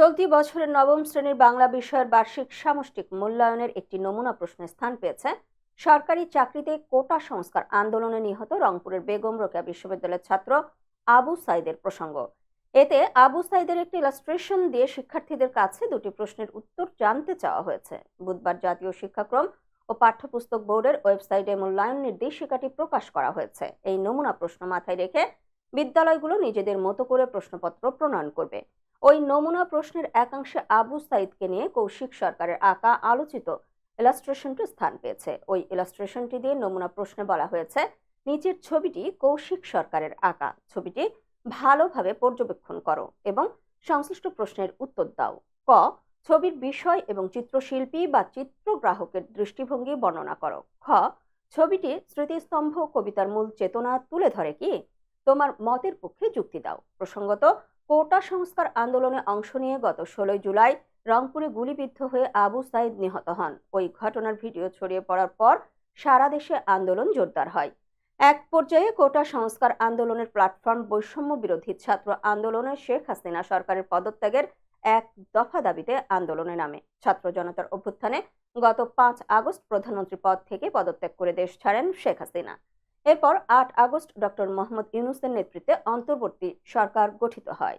চলতি বছরের নবম শ্রেণির বাংলা বিষয়ের বার্ষিক সামষ্টিক মূল্যায়নের একটি নমুনা প্রশ্নে স্থান পেয়েছে। সরকারি চাকরিতে কোটা সংস্কার আন্দোলনে নিহত রংপুরের বেগম রোকেয়া বিশ্ববিদ্যালয়ের ছাত্র আবু সাইদের প্রসঙ্গ। এতে আবু সাইদের একটি ইলাস্ট্রেশন দিয়ে শিক্ষার্থীদের কাছে দুটি প্রশ্নের উত্তর জানতে চাওয়া হয়েছে। বুধবার জাতীয় শিক্ষাক্রম ও পাঠ্যপুস্তক বোর্ডের ওয়েবসাইটে মূল্যায়ন নির্দেশিকাটি প্রকাশ করা হয়েছে। এই নমুনা প্রশ্ন মাথায় রেখে বিদ্যালয়গুলো নিজেদের মতো করে প্রশ্নপত্র প্রণয়ন করবে। ওই নমুনা প্রশ্নের একাংশে আবু সাইদকে নিয়ে কৌশিক সরকারের আঁকা আলোচিত ইলাস্ট্রেশনটি স্থান পেয়েছে। ওই ইলাস্ট্রেশনটি দিয়ে নমুনা প্রশ্নে বলা হয়েছে, নিচের ছবিটি কৌশিক সরকারের আঁকা। ছবিটি ভালোভাবে পর্যবেক্ষণ করো এবং সংশ্লিষ্ট প্রশ্নের উত্তর দাও। ক, ছবির বিষয় এবং চিত্রশিল্পী বা চিত্রগ্রাহকের দৃষ্টিভঙ্গি বর্ণনা করো। খ ছবিটি স্মৃতিস্তম্ভ কবিতার মূল চেতনা তুলে ধরে কি? তোমার মতের পক্ষে যুক্তি দাও। প্রসঙ্গত, কোটা সংস্কার আন্দোলনে অংশ নিয়ে গত ষোলোই জুলাই রংপুরে গুলিবিদ্ধ হয়ে আবু সাইদ নিহত হন। ওই ঘটনার ভিডিও ছড়িয়ে পড়ার পর সারা দেশে আন্দোলন জোরদার হয়। এক পর্যায়ে কোটা সংস্কার আন্দোলনের প্ল্যাটফর্ম বৈষম্য বিরোধী ছাত্র আন্দোলনে শেখ হাসিনা সরকারের পদত্যাগের এক দফা দাবিতে আন্দোলনে নামে। ছাত্র জনতার অভ্যুত্থানে গত পাঁচ আগস্ট প্রধানমন্ত্রী পদ থেকে পদত্যাগ করে দেশ ছাড়েন শেখ হাসিনা। এরপর আট আগস্ট ডক্টর মোহাম্মদ ইউনুসের নেতৃত্বে অন্তর্বর্তী সরকার গঠিত হয়।